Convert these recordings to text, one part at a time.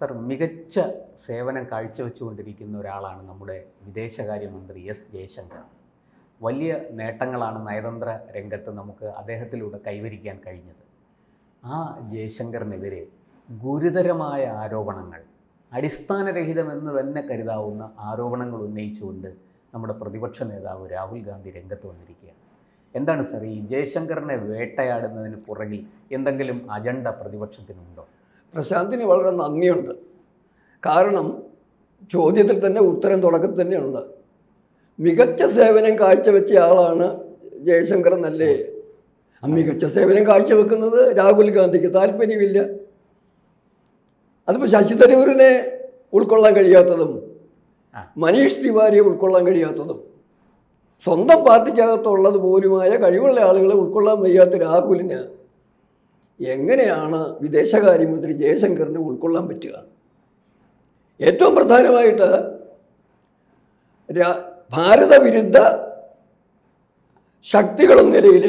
Sir മികച്ച സേവനം കാഴ്ചവെച്ചുകൊണ്ടിരിക്കുന്ന ഒരാളാണ് നമ്മുടെ വിദേശകാര്യമന്ത്രി എസ് ജയശങ്കർ. വലിയ നേട്ടങ്ങളാണ് നയതന്ത്ര രംഗത്ത് നമുക്ക് അദ്ദേഹത്തിലൂടെ കൈവരിക്കാൻ കഴിഞ്ഞത്. ആ ജയശങ്കറിനെതിരെ ഗുരുതരമായ ആരോപണങ്ങൾ അടിസ്ഥാനരഹിതമെന്ന് തന്നെ കരുതാവുന്ന ആരോപണങ്ങൾ ഉന്നയിച്ചുകൊണ്ട് നമ്മുടെ പ്രതിപക്ഷ നേതാവ് രാഹുൽ ഗാന്ധി രംഗത്ത് വന്നിരിക്കുകയാണ്. എന്താണ് സർ ഈ ജയശങ്കറിനെ വേട്ടയാടുന്നതിന് പുറകിൽ എന്തെങ്കിലും അജണ്ട പ്രതിപക്ഷത്തിനുണ്ടോ? പ്രശാന്തിന് വളരെ നന്ദിയുണ്ട്. കാരണം ചോദ്യത്തിൽ തന്നെ ഉത്തരം തുടക്കത്തിൽ തന്നെയുണ്ട്. മികച്ച സേവനം കാഴ്ചവെച്ച ആളാണ് ജയശങ്കർ എന്നല്ലേ ആ മികച്ച സേവനം കാഴ്ചവെക്കുന്നത് രാഹുൽ ഗാന്ധിക്ക് താല്പര്യമില്ല. അതിപ്പോൾ ശശി തരൂരിനെ ഉൾക്കൊള്ളാൻ കഴിയാത്തതും മനീഷ് തിവാരിയെ ഉൾക്കൊള്ളാൻ കഴിയാത്തതും സ്വന്തം പാർട്ടിക്കകത്തുള്ളത് പോലുമായ കഴിവുള്ള ആളുകളെ ഉൾക്കൊള്ളാൻ വയ്യാത്ത രാഹുലിന് എങ്ങനെയാണ് വിദേശകാര്യമന്ത്രി ജയശങ്കറിനെ ഉൾക്കൊള്ളാൻ പറ്റുക? ഏറ്റവും പ്രധാനമായിട്ട് ഭാരതവിരുദ്ധ ശക്തികളെന്ന നിലയിൽ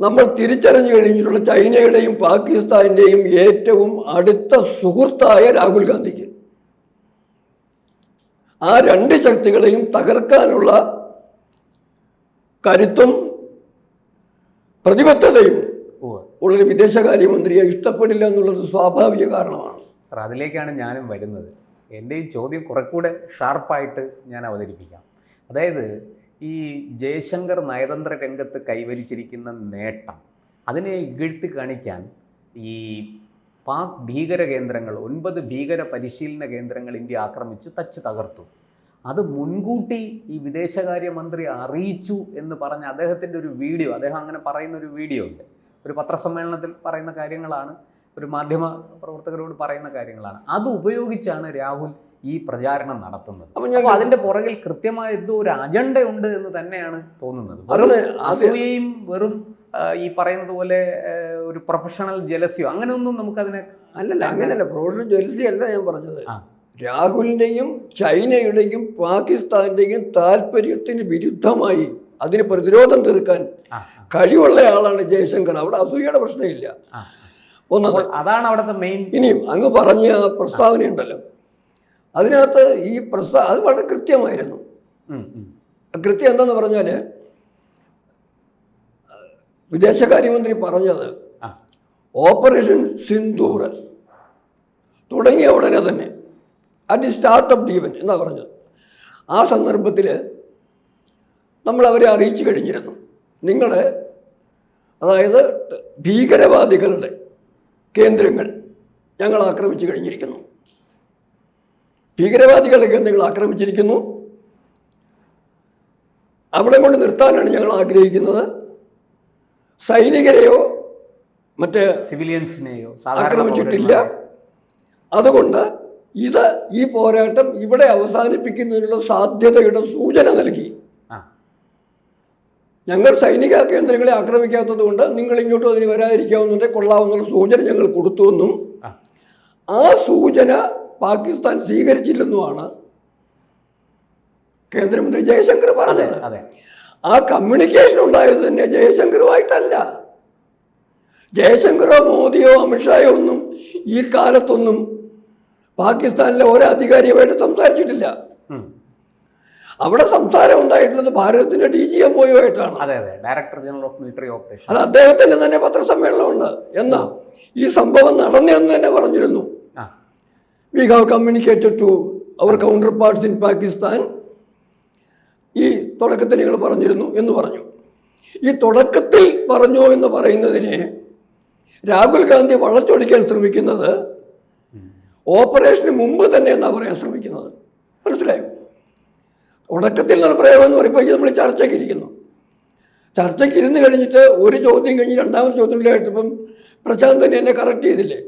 നമ്മൾ തിരിച്ചറിഞ്ഞു കഴിഞ്ഞിട്ടുള്ള ചൈനയുടെയും പാകിസ്ഥാന്റെയും ഏറ്റവും അടുത്ത സുഹൃത്തായ രാഹുൽ ഗാന്ധിക്ക്. ആ രണ്ട് ശക്തികളെയും തകർക്കാനുള്ള കരുത്തും പ്രതിബദ്ധതയും ഉള്ളൊരു വിദേശകാര്യമന്ത്രിയെ ഇഷ്ടപ്പെടില്ല എന്നുള്ളത് സ്വാഭാവിക കാരണമാണ്. സാർ അതിലേക്കാണ് ഞാനും വരുന്നത്. എന്റെ ഈ ചോദ്യം കുറെക്കൂടെ ഷാർപ്പായിട്ട് ഞാൻ അവതരിപ്പിക്കാം. അതായത് ഈ ജയശങ്കർ നയതന്ത്ര രംഗത്ത് കൈവരിച്ചിരിക്കുന്ന നേട്ടം അതിനെ ഇകഴ്ത്തി കാണിക്കാൻ ഈ പാക് ഭീകര കേന്ദ്രങ്ങൾ ഒൻപത് ഭീകര പരിശീലന കേന്ദ്രങ്ങൾ ഇന്ത്യ ആക്രമിച്ച് തച്ച് തകർത്തു. അത് മുൻകൂട്ടി ഈ വിദേശകാര്യമന്ത്രി അറിയിച്ചു എന്ന് പറഞ്ഞ അദ്ദേഹത്തിന്റെ ഒരു വീഡിയോ അദ്ദേഹം അങ്ങനെ പറയുന്ന ഒരു വീഡിയോ ഉണ്ട്. ഒരു പത്രസമ്മേളനത്തിൽ പറയുന്ന കാര്യങ്ങളാണ് ഒരു മാധ്യമ പ്രവർത്തകരോട് പറയുന്ന കാര്യങ്ങളാണ്. അത് ഉപയോഗിച്ചാണ് രാഹുൽ ഈ പ്രചാരണം നടത്തുന്നത്. അപ്പോൾ അതിന്റെ പുറകിൽ കൃത്യമായ എന്തോ ഒരു അജണ്ട ഉണ്ട് എന്ന് തന്നെയാണ് തോന്നുന്നത്. അസൂയയും വെറും ഈ പറയുന്നത് പോലെ ഒരു പ്രൊഫഷണൽ ജലസ്യോ അങ്ങനെയൊന്നും നമുക്കതിനെ അല്ലല്ല അങ്ങനെയല്ല പ്രൊഫഷണൽ ജോലിസി അല്ല ഞാൻ പറഞ്ഞത്. രാഹുലിന്റെയും രാഹുലിന്റെയും ചൈനയുടെയും പാകിസ്ഥാന്റെയും താല്പര്യത്തിന് വിരുദ്ധമായി അതിന് പ്രതിരോധം തീർക്കാൻ കഴിവുള്ള ആളാണ് ജയശങ്കർ. അവിടെ അസൂയയുടെ പ്രശ്നമില്ല. ഒന്നത് അതാണ് അവിടുത്തെ മെയിൻ ഇനിയും അങ്ങ് പറഞ്ഞ പ്രസ്താവന പ്രസ്താവനയുണ്ടല്ലോ. അതിനകത്ത് ഈ പ്രസ്താവ അത് വളരെ കൃത്യമായിരുന്നു. കൃത്യം എന്താന്ന് പറഞ്ഞാൽ വിദേശകാര്യമന്ത്രി പറഞ്ഞത്. ഓപ്പറേഷൻ സിന്ദൂർ തുടങ്ങിയ ഉടനെ തന്നെ at the start of the event എന്നാ പറഞ്ഞത്. ആ സന്ദർഭത്തിൽ നമ്മൾ അവരെ അറിയിച്ചു കഴിഞ്ഞിരുന്നു. നിങ്ങളുടെ അതായത് ഭീകരവാദികളുടെ കേന്ദ്രങ്ങൾ ഞങ്ങൾ ആക്രമിച്ചു കഴിഞ്ഞിരിക്കുന്നു. ഭീകരവാദികളുടെ കേന്ദ്രങ്ങൾ ആക്രമിച്ചിരിക്കുന്നു. അവിടെ കൊണ്ട് നിർത്താനാണ് ഞങ്ങൾ ആഗ്രഹിക്കുന്നത്. സൈനികരെയോ മറ്റ് സിവിലിയൻസിനെയോ ആക്രമിച്ചിട്ടില്ല. അതുകൊണ്ട് ഇത് ഈ പോരാട്ടം ഇവിടെ അവസാനിപ്പിക്കുന്നതിനുള്ള സാധ്യതയുടെ സൂചന നൽകി. ഞങ്ങൾ സൈനിക കേന്ദ്രങ്ങളെ ആക്രമിക്കാത്തത് കൊണ്ട് നിങ്ങൾ ഇങ്ങോട്ടും അതിന് വരാതിരിക്കാവുന്നതിന്റെ കൊള്ളാവുന്ന സൂചന ഞങ്ങൾ കൊടുത്തുവെന്നും ആ. സൂചന പാകിസ്ഥാൻ സ്വീകരിച്ചില്ലെന്നുമാണ് കേന്ദ്രമന്ത്രി ജയശങ്കർ പറഞ്ഞത് ആ കമ്മ്യൂണിക്കേഷൻ ഉണ്ടായത് തന്നെ ജയശങ്കറുമായിട്ടല്ല ജയശങ്കറോ മോദിയോ അമിത്ഷായോ ഒന്നും ഈ കാലത്തൊന്നും പാകിസ്ഥാനിലെ ഒരധികാരിയുമായിട്ട് സംസാരിച്ചിട്ടില്ല. അവിടെ സംസാരം ഉണ്ടായിട്ടുള്ളത് ഭാരതത്തിന്റെ ഡി ജി എം ഒയുമായിട്ടാണ് അതെ അതെ. Director general of military operation അത് അദ്ദേഹത്തിന് തന്നെ പത്രസമ്മേളനമുണ്ട്. എന്നാ ഈ സംഭവം നടന്നെന്ന് തന്നെ പറഞ്ഞിരുന്നു. We have communicated to our counterparts in Pakistan ഈ തുടക്കത്തിൽ നിങ്ങൾ പറഞ്ഞിരുന്നു എന്ന് പറഞ്ഞു. ഈ തുടക്കത്തിൽ പറഞ്ഞു എന്ന് പറയുന്നതിനെ രാഹുൽ ഗാന്ധി വളച്ചൊടിക്കാൻ ശ്രമിക്കുന്നത് ഓപ്പറേഷന് മുമ്പ് തന്നെ എന്നാണ് പറയാൻ ശ്രമിക്കുന്നത്. മനസ്സിലായോ? തുടക്കത്തിൽ നിന്നുള്ള പ്രയോഗം എന്ന് പറയുമ്പോൾ നമ്മൾ ചർച്ചയ്ക്ക് ഇരിക്കുന്നു. ചർച്ചയ്ക്ക് ഇരുന്ന് കഴിഞ്ഞിട്ട് ഒരു ചോദ്യം കഴിഞ്ഞ് രണ്ടാമത്തെ ചോദ്യത്തിലായിട്ടിപ്പം പ്രശാന്ത് തന്നെ എന്നെ കറക്റ്റ് ചെയ്തില്ലേ.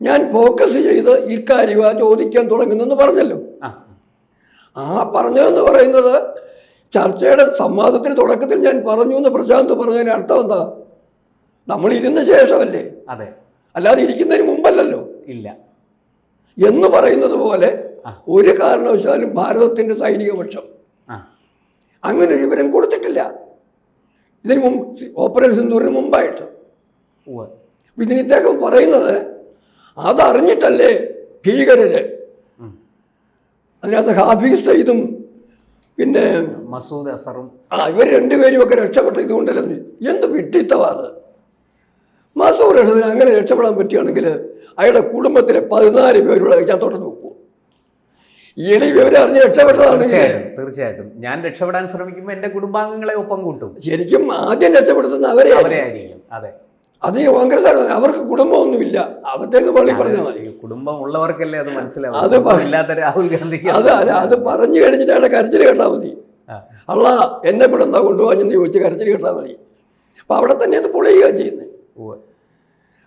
ഞാൻ ഫോക്കസ് ചെയ്ത് ഇക്കാര്യമാ ചോദിക്കാൻ തുടങ്ങുന്നെന്ന് പറഞ്ഞല്ലോ. ആ. ആ പറഞ്ഞതെന്ന് പറയുന്നത് ചർച്ചയുടെ സംവാദത്തിന് തുടക്കത്തിൽ ഞാൻ പറഞ്ഞു എന്ന് പ്രശാന്ത് പറഞ്ഞതിന് അർത്ഥം എന്താ? നമ്മൾ ഇരുന്ന ശേഷമല്ലേ? അതെ. അല്ലാതെ ഇരിക്കുന്നതിന് മുമ്പല്ലല്ലോ? ഇല്ല. എന്ന് പറയുന്നത് പോലെ ആ. ഒരു കാരണവശാലും ഭാരതത്തിന്റെ സൈനികപക്ഷം അങ്ങനെ ഒരു വിവരം കൊടുത്തിട്ടില്ല. ഇതിന് മുമ്പ് ഓപ്പറേഷൻ സിന്ദൂറിന് മുമ്പായിട്ട്. ഇതിന് ഇദ്ദേഹം പറയുന്നത് അതറിഞ്ഞിട്ടല്ലേ ഭീകരര്. അതിനകത്ത് ഹാഫീസ് സയ്യിദും പിന്നെ മസൂദ് അസറും. ആ ഇവർ രണ്ടുപേരും ഒക്കെ രക്ഷപ്പെട്ട. ഇതുകൊണ്ടല്ലോ എന്ത് വിട്ടിത്തവാ അത്? മസൂർ അഹമ്മദിന് അങ്ങനെ രക്ഷപ്പെടാൻ പറ്റുകയാണെങ്കിൽ അയാളുടെ കുടുംബത്തിലെ പതിനാല് പേരുടെ തുടർന്ന് നോക്കൂ. ഇയാൾ വിവരം അറിഞ്ഞ് രക്ഷപ്പെട്ടതാണ് തീർച്ചയായിട്ടും തീർച്ചയായിട്ടും. ഞാൻ രക്ഷപ്പെടാൻ ശ്രമിക്കുമ്പോൾ എന്റെ കുടുംബാംഗങ്ങളെ ഒപ്പം കൂട്ടും. ശരിക്കും ആദ്യം രക്ഷപ്പെടുത്തുന്ന അവരെ ആയിരിക്കും. അതെ. അത് ഈ കോൺഗ്രസ് അവർക്ക് കുടുംബമൊന്നുമില്ല. അവരുടെ പള്ളി പറഞ്ഞാൽ മതി. കുടുംബം ഉള്ളവർക്കല്ലേ അത് മനസ്സിലാവും അത് ഇല്ലാത്ത രാഹുൽ ഗാന്ധിക്ക് അത് അത് പറഞ്ഞു കഴിഞ്ഞിട്ടാണ് കരച്ചിൽ കേട്ടാൽ മതി. അള്ള എന്നെ ഇവിടെ എന്താ കൊണ്ടുപോകാൻ ചോദിച്ച് കരച്ചിൽ കേട്ടാൽ മതി. അപ്പം അവിടെ തന്നെ അത് പൊളിയുക ചെയ്യുന്നത്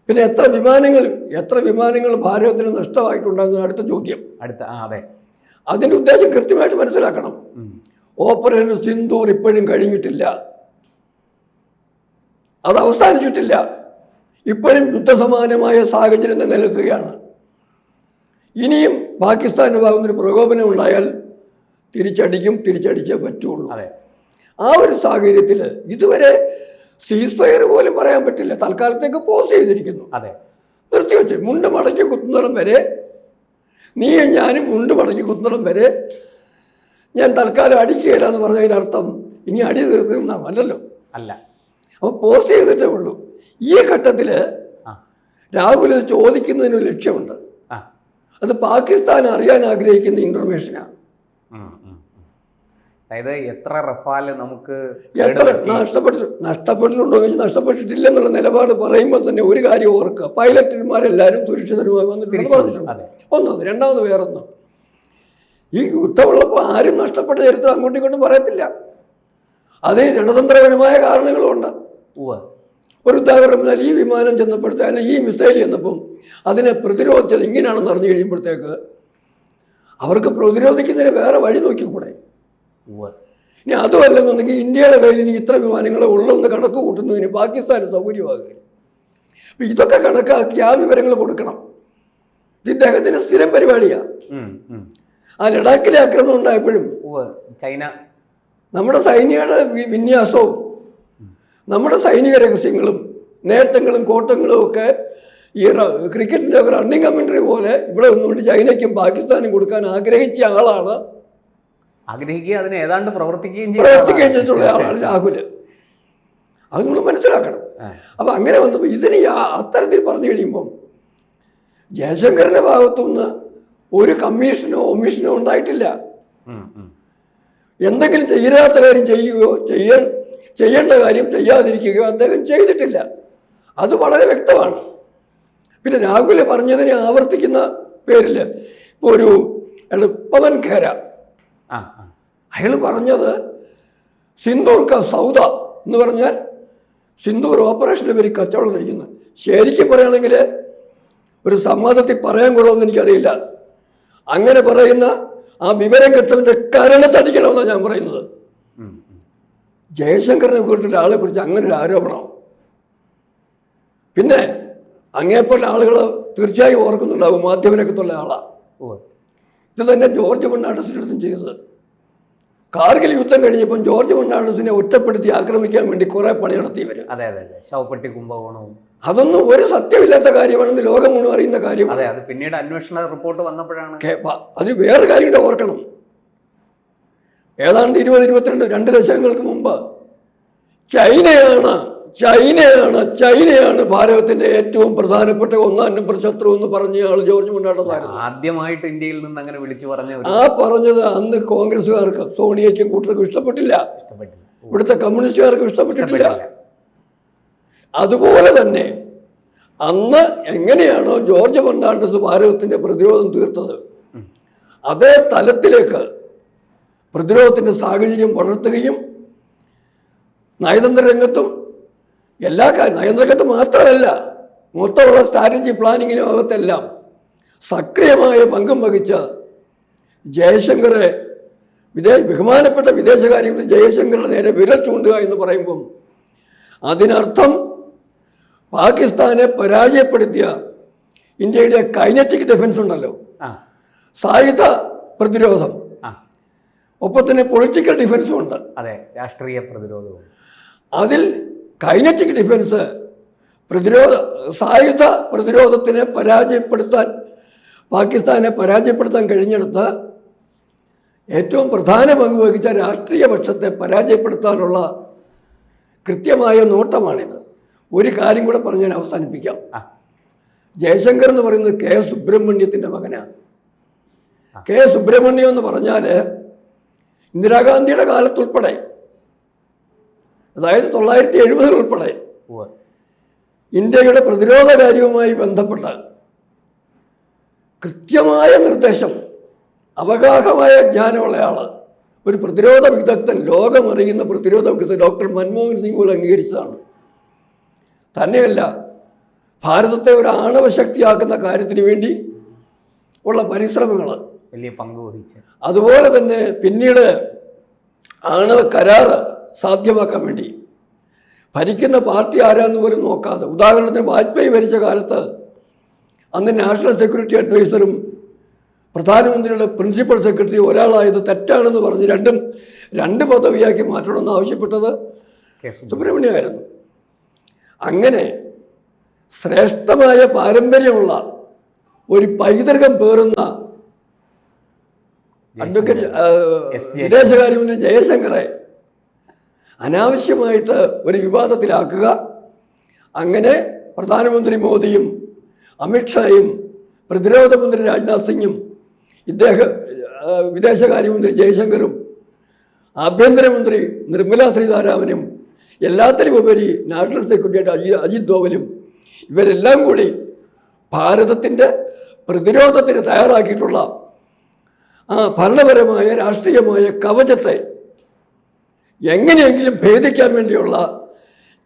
പിന്നെ എത്ര വിമാനങ്ങൾ എത്ര വിമാനങ്ങൾ ഭാരതത്തിന് നഷ്ടമായിട്ടുണ്ടെന്ന് അടുത്ത ചോദ്യം. അടുത്ത ആ അതെ. അതിന്റെ ഉദ്ദേശം കൃത്യമായിട്ട് മനസ്സിലാക്കണം. ഓപ്പറേഷൻ സിന്ധൂർ ഇപ്പോഴും കഴിഞ്ഞിട്ടില്ല. അത് അവസാനിച്ചിട്ടില്ല. ഇപ്പോഴും യുദ്ധസമാനമായ സാഹചര്യം നിലനിൽക്കുകയാണ് ഇനിയും പാകിസ്ഥാന്റെ ഭാഗത്തൊരു പ്രകോപനം ഉണ്ടായാൽ തിരിച്ചടിക്കും തിരിച്ചടിച്ചേ പറ്റുള്ളൂ. ആ ഒരു സാഹചര്യത്തിൽ ഇതുവരെ സീസ് ഫയർ പോലും പറയാൻ പറ്റില്ല. തൽക്കാലത്തേക്ക് പോസ് ചെയ്തിരിക്കുന്നു. നിർത്തിവെച്ച്. മുണ്ട് മടക്കി കുത്തുന്നിടം വരെ നീയും ഞാനും ഉണ്ട് മടങ്ങി കുന്നടം വരെ. ഞാൻ തൽക്കാലം അടിക്കുകയില്ല എന്ന് പറഞ്ഞതിനർത്ഥം ഇനി അടി തീർന്നാണ് അല്ലല്ലോ? അല്ല. അപ്പോൾ പോസ്റ്റ് ചെയ്തിട്ടേ ഉള്ളൂ. ഈ ഘട്ടത്തിൽ രാഹുൽ ഇത് ചോദിക്കുന്നതിന് ലക്ഷ്യമുണ്ട്. അത് പാകിസ്ഥാൻ അറിയാൻ ആഗ്രഹിക്കുന്ന ഇൻഫർമേഷനാണ്. അതായത് എത്ര റഫാൽ നമുക്ക് എത്ര? നഷ്ടപ്പെട്ടു നഷ്ടപ്പെട്ടിട്ടുണ്ടോ എന്ന് എന്നുള്ള നഷ്ടപ്പെട്ടിട്ടില്ലെന്നുള്ള നിലപാട് പറയുമ്പോൾ തന്നെ ഒരു കാര്യം ഓർക്കുക. പൈലറ്റുമാരെല്ലാവരും സുരക്ഷിതരുമായി വന്നിട്ടുണ്ടെന്ന് തിരിച്ചു പറഞ്ഞിട്ടുണ്ട്. ഒന്നത് രണ്ടാമത് വേറൊന്ന്. ഈ യുദ്ധമുള്ളപ്പോൾ ആരും നഷ്ടപ്പെട്ട ചരിത്രം അങ്ങോട്ടും ഇങ്ങോട്ടും പറയത്തില്ല. അതിന് രണതന്ത്രപരമായ കാരണങ്ങളുമുണ്ട് ഉവ്വ്. ഒരു ഉദാഹരണം പറഞ്ഞാൽ ഈ വിമാനം ചെന്നപ്പോഴത്തെ അല്ലെങ്കിൽ ഈ മിസൈൽ ചെന്നപ്പം അതിനെ പ്രതിരോധിച്ചത് ഇങ്ങനെയാണെന്ന് അറിഞ്ഞു കഴിയുമ്പോഴത്തേക്ക് അവർക്ക് പ്രതിരോധിക്കുന്നതിന് വേറെ വഴി നോക്കിക്കൂടെ? ഇനി അതുമല്ലെന്നുണ്ടെങ്കിൽ ഇന്ത്യയുടെ കയ്യിൽ ഇനി ഇത്ര വിമാനങ്ങളെ ഉള്ളെന്ന് കണക്ക് കൂട്ടുന്നതിന് പാകിസ്ഥാന് സൗകര്യമാകുക അപ്പം ഇതൊക്കെ കണക്കാക്കി ആ വിവരങ്ങൾ കൊടുക്കണം. ഇത് ഇദ്ദേഹത്തിന്റെ സ്ഥിരം പരിപാടിയാണ്. ആ ലഡാക്കിലെ ആക്രമണം ഉണ്ടായപ്പോഴും ചൈന. നമ്മുടെ സൈനികരുടെ വിന്യാസവും നമ്മുടെ സൈനിക രഹസ്യങ്ങളും നേട്ടങ്ങളും കോട്ടങ്ങളും ഒക്കെ ഈ ക്രിക്കറ്റിന്റെ റണ്ണിങ് കമൻട്രി പോലെ ഇവിടെ നിന്നുകൊണ്ട് ചൈനയ്ക്കും പാകിസ്ഥാനും കൊടുക്കാൻ ആഗ്രഹിച്ച ആളാണ് ആഗ്രഹിക്കുക അതിനെ ഏതാണ്ട് പ്രവർത്തിക്കുകയും പ്രവർത്തിക്കുകയും ചെയ്തിട്ടുള്ള ആളാണ് രാഹുൽ അത് നമ്മൾ മനസ്സിലാക്കണം. അപ്പം അങ്ങനെ വന്നപ്പോൾ ഇതിന് അത്തരത്തിൽ പറഞ്ഞു കഴിയുമ്പം ജയശങ്കറിന്റെ ഭാഗത്തുനിന്ന് ഒരു കമ്മീഷനോ ഒമ്മീഷനോ ഉണ്ടായിട്ടില്ല. എന്തെങ്കിലും ചെയ്യാത്ത കാര്യം ചെയ്യുകയോ ചെയ്യാൻ ചെയ്യേണ്ട കാര്യം ചെയ്യാതിരിക്കുകയോ അദ്ദേഹം ചെയ്തിട്ടില്ല. അത് വളരെ വ്യക്തമാണ്. പിന്നെ രാഹുൽ പറഞ്ഞതിനെ ആവർത്തിക്കുന്ന പേരിൽ ഇപ്പോൾ ഒരു എളുപ്പവൻ പവൻ ഖേര. അയാൾ പറഞ്ഞത് സിന്ദൂർ ക സൗദ എന്ന് പറഞ്ഞാൽ സിന്ദൂർ ഓപ്പറേഷനിൽ പേര് കച്ചവടം തിരിക്കുന്നത് ശരിക്കും പറയുകയാണെങ്കിൽ ഒരു സമ്മതത്തിൽ പറയാൻ കൊള്ളുമെന്ന് എനിക്കറിയില്ല. അങ്ങനെ പറയുന്ന ആ വിവരം കിട്ടുന്നതിന്റെ കരണത്തടിക്കണമെന്നാണ് ഞാൻ പറയുന്നത്. ജയശങ്കറിനെ കുറിച്ച് ഒരാളെ കുറിച്ച് അങ്ങനെ ഒരു ആരോപണം. പിന്നെ അങ്ങേപ്പോലെ ആളുകൾ തീർച്ചയായും ഓർക്കുന്നുണ്ടാവും മാധ്യമരംഗത്തുള്ള ആളാണ്. ഇത് തന്നെ ജോർജ് ഫെർണാണ്ടസിന്റെ അടുത്തും ചെയ്തത്. കാർഗിൽ യുദ്ധം കഴിഞ്ഞപ്പോൾ ജോർജ് ഫെർണാണ്ടസിനെ ഒറ്റപ്പെടുത്തി ആക്രമിക്കാൻ വേണ്ടി കുറേ പണി നടത്തിയവർ അതെ അതെ അതെ. ശവപ്പെട്ടി കുംഭകോണവും. അതൊന്നും ഒരു സത്യമില്ലാത്ത കാര്യമാണെന്ന് ലോകം മുഴുവൻ അറിയുന്ന കാര്യം. അതെ അത് പിന്നീട് അന്വേഷണ റിപ്പോർട്ട് വന്നപ്പോഴാണ്. അത് വേറെ കാര്യം കൂടെ ഓർക്കണം. ഏതാണ്ട് ഇരുപത് ഇരുപത്തിരണ്ട് രണ്ട് ദശകങ്ങൾക്ക് മുമ്പ് ചൈനയാണ് ചൈനയാണ് ചൈനയാണ് ഭാരതത്തിന്റെ ഏറ്റവും പ്രധാനപ്പെട്ട ഒന്നാം നമ്പർ ശത്രു എന്ന് പറഞ്ഞ ആൾ ജോർജ് മുണ്ടാട്ട ആദ്യമായിട്ട് ഇന്ത്യയിൽ നിന്ന് അങ്ങനെ വിളിച്ചു പറഞ്ഞു ആ പറഞ്ഞത് അന്ന് കോൺഗ്രസ്സുകാർക്ക് സോണിയയ്ക്കും കൂട്ടർക്കും ഇഷ്ടപ്പെട്ടില്ല. ഇവിടുത്തെ കമ്മ്യൂണിസ്റ്റുകാർക്കും ഇഷ്ടപ്പെട്ടിട്ടില്ല. അതുപോലെ തന്നെ അന്ന് എങ്ങനെയാണോ ജോർജ് ഫെർണാണ്ടസ് ഭാരതത്തിന്റെ പ്രതിരോധം തീർത്തത് അതേ തലത്തിലേക്ക് പ്രതിരോധത്തിന്റെ സാഹചര്യം വളർത്തുകയും നയതന്ത്ര രംഗത്തും എല്ലാ കാര്യം നയതന്ത്രരംഗത്ത് മാത്രമല്ല മൊത്തമുള്ള സ്ട്രാറ്റജി പ്ലാനിങ്ങിനും അകത്തെല്ലാം സക്രിയമായ പങ്കും വഹിച്ച ജയശങ്കറെ വിദേശ ബഹുമാനപ്പെട്ട വിദേശകാര്യമന്ത്രി ജയശങ്കറുടെ നേരെ വിരൽ ചൂണ്ടുക എന്ന് പറയുമ്പം അതിനർത്ഥം പാകിസ്ഥാനെ പരാജയപ്പെടുത്തിയ ഇന്ത്യയുടെ കൈനറ്റിക് ഡിഫൻസ് ഉണ്ടല്ലോ. സായുധ പ്രതിരോധം. ഒപ്പം തന്നെ പൊളിറ്റിക്കൽ ഡിഫൻസും ഉണ്ട്. അതെ രാഷ്ട്രീയ പ്രതിരോധവും. അതിൽ കൈനറ്റിക് ഡിഫൻസ് പ്രതിരോധ സായുധ പ്രതിരോധത്തിനെ പരാജയപ്പെടുത്താൻ പാകിസ്ഥാനെ പരാജയപ്പെടുത്താൻ കഴിഞ്ഞെടുത്ത് ഏറ്റവും പ്രധാന പങ്ക് വഹിച്ച രാഷ്ട്രീയ പക്ഷത്തെ പരാജയപ്പെടുത്താനുള്ള കൃത്യമായ നോട്ടമാണിത്. ഒരു കാര്യം കൂടെ പറഞ്ഞ് ഞാൻ അവസാനിപ്പിക്കാം. ജയശങ്കർ എന്ന് പറയുന്നത് കെ സുബ്രഹ്മണ്യത്തിന്റെ മകനാണ് കെ സുബ്രഹ്മണ്യം എന്ന് പറഞ്ഞാൽ ഇന്ദിരാഗാന്ധിയുടെ കാലത്തുൾപ്പെടെ അതായത് തൊള്ളായിരത്തി എഴുപതിൽ ഉൾപ്പെടെ ഇന്ത്യയുടെ പ്രതിരോധ കാര്യവുമായി ബന്ധപ്പെട്ട കൃത്യമായ നിർദ്ദേശം അവഗാഹമായ ജ്ഞാനമുള്ള ആൾ ഒരു പ്രതിരോധ വിദഗ്ധൻ ലോകമറിയുന്ന പ്രതിരോധ വിദഗ്ധൻ ഡോക്ടർ മൻമോഹൻ സിംഗ് പോലും അംഗീകരിച്ചതാണ്. തന്നെയല്ല ഭാരതത്തെ ഒരു ആണവ ശക്തിയാക്കുന്ന കാര്യത്തിന് വേണ്ടി ഉള്ള പരിശ്രമങ്ങൾ വലിയ പങ്ക് വഹിച്ചു അതുപോലെ തന്നെ പിന്നീട് ആണവ കരാറ് സാധ്യമാക്കാൻ വേണ്ടി. ഭരിക്കുന്ന പാർട്ടി ആരാന്ന് പോലും നോക്കാതെ. ഉദാഹരണത്തിന് വാജ്പേയി ഭരിച്ച കാലത്ത് അന്ന് നാഷണൽ സെക്യൂരിറ്റി അഡ്വൈസറും പ്രധാനമന്ത്രിയുടെ പ്രിൻസിപ്പൽ സെക്രട്ടറി ഒരാളായത് തെറ്റാണെന്ന് പറഞ്ഞ് രണ്ടും രണ്ട് പദവിയാക്കി മാറ്റണമെന്ന് ആവശ്യപ്പെട്ടത്. സുബ്രഹ്മണ്യമായിരുന്നു. അങ്ങനെ ശ്രേഷ്ഠമായ പാരമ്പര്യമുള്ള ഒരു പൈതൃകം പേറുന്ന അഡ്വക്കേറ്റ് വിദേശകാര്യമന്ത്രി ജയശങ്കറെ അനാവശ്യമായിട്ട് ഒരു വിവാദത്തിലാക്കുക. അങ്ങനെ പ്രധാനമന്ത്രി മോദിയും അമിത്ഷായും പ്രതിരോധ മന്ത്രി രാജ്നാഥ് സിംഗും ഇദ്ദേഹം വിദേശകാര്യമന്ത്രി ജയശങ്കറും ആഭ്യന്തരമന്ത്രി നിർമ്മല സീതാരാമനും എല്ലാത്തിനും ഉപരി നാഷണൽ സെക്യൂരിറ്റി അജി അജിത് ദോവലും ഇവരെല്ലാം കൂടി ഭാരതത്തിന്റെ പ്രതിരോധത്തിന് തയ്യാറാക്കിയിട്ടുള്ള ആ ഭരണപരമായ രാഷ്ട്രീയമായ കവചത്തെ എങ്ങനെയെങ്കിലും ഭേദിക്കാൻ വേണ്ടിയുള്ള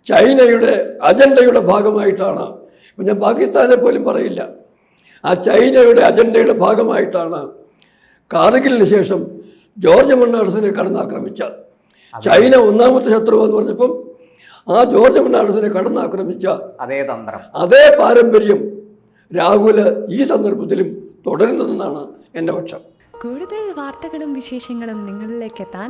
ചൈനയുടെ അജണ്ടയുടെ ഭാഗമായിട്ടാണ്. ഇപ്പം ഞാൻ പാകിസ്ഥാനെ പോലും പറയില്ല. ആ ചൈനയുടെ അജണ്ടയുടെ ഭാഗമായിട്ടാണ് കാർഗിലിന് ശേഷം ജോർജ് മണ്ണാടസിനെ കടന്നാക്രമിച്ച. ചൈന ഒന്നാമത്തെ ശത്രു എന്ന് പറഞ്ഞപ്പം ആ ജോർജ് മണ്ണാടസിനെ കടന്നാക്രമിച്ച അതേ തന്ത്രം. അതേ പാരമ്പര്യം രാഹുൽ ഈ സന്ദർഭത്തിലും തുടരുന്നതെന്നാണ് എന്റെ പക്ഷം. കൂടുതൽ വാർത്തകളും വിശേഷങ്ങളും നിങ്ങളിലേക്ക് എത്താൻ